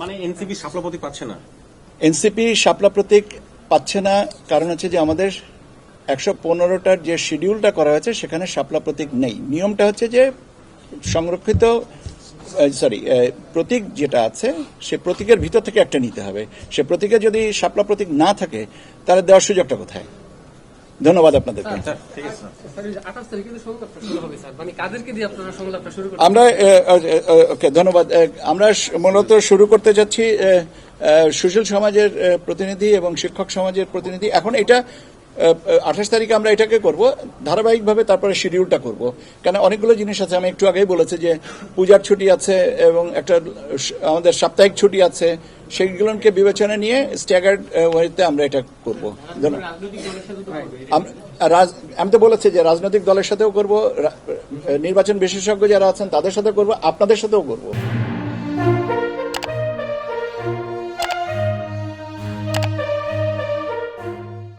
মানে এনসিপি শাপলা প্রতীক পাচ্ছে না। কারণ হচ্ছে যে আমাদের একশো পনেরোটার যে শিডিউলটা করা হয়েছে, সেখানে শাপলা প্রতীক নেই। নিয়মটা হচ্ছে যে সংরক্ষিত সরি প্রতীক যেটা আছে, সে প্রতীকের ভিতর থেকে একটা নিতে হবে। সে প্রতীকে যদি শাপলা প্রতীক না থাকে, তাহলে দেওয়ার সুযোগটা কোথায়? ধন্যবাদ আপনাদের স্যার ঠিক আছে স্যার স্যার, এই যে 28 তারিখে তো সংলাপটা শুরু হবে, স্যার। মানে কাদেরকে দিয়ে আপনারা সংলাপটা শুরু করছেন? আমরা ওকে ধন্যবাদ আমরা মূলত শুরু করতে যাচ্ছি সুশীল সমাজের প্রতিনিধি এবং শিক্ষক সমাজের প্রতিনিধি এখন এটা আঠাশ তারিখে আমরা এটাকে করব, ধারাবাহিকভাবে তারপরে শিডিউলটা করব। কেন, অনেকগুলো জিনিস আছে, আমি একটু আগেই বলেছি যে পূজার ছুটি আছে এবং একটা আমাদের সাপ্তাহিক ছুটি আছে সেইগুলোকে বিবেচনা নিয়ে স্ট্যাগার্ড ওয়েতে আমরা এটা রাজ- আমি তো বলেছি যে রাজনৈতিক দলের সাথেও করব নির্বাচন বিশেষজ্ঞ যারা আছেন তাদের সাথে করব, আপনাদের সাথেও করব।